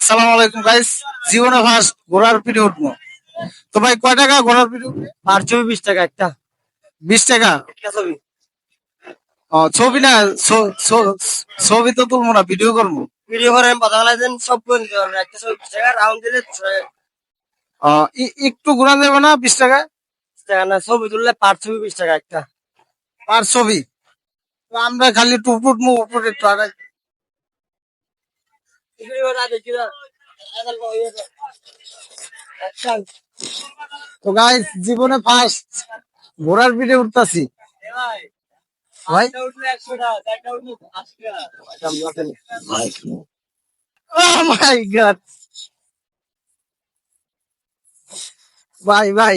সালাম আলাইকুম গাইস জীবনে ফার্স্ট ঘোড়ার পিঠে উঠবো। তো ভাই কয় টাকা ঘোড়ার পিঠে উঠবে? আর ছবি বিশ টাকা একটা। বিশ টাকা? ছবি। ও, ছবি না ছবি তো তুলবো না ভিডিও করব। ভিডিও করেন কথা বলাই দেন সব করে দিতে পারবেন একটা ছবি বিশ টাকা রাউন্ড দিলে একটু ঘোরা দেবে না বিশ টাকা? টাকা না ছবি তুললে পার ছবি বিশ টাকা একটা। আর ছবি? আমরা খালি টুপুট একটু আগাই। তো গাইস জীবনে ফার্স্ট ঘোড়ার পিঠে উঠতাছি ভাই Oh god. ভাই ভাই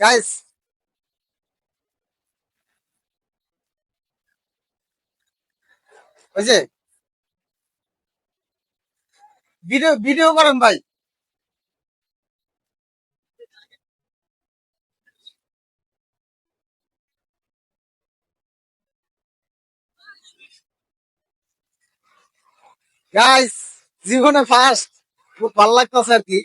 গাইস ওই যে ভিডিও ভিডিও করেন ভাই। গাইস জীবনে ফার্স্ট খুব ভালো লাগতেছে আর কি।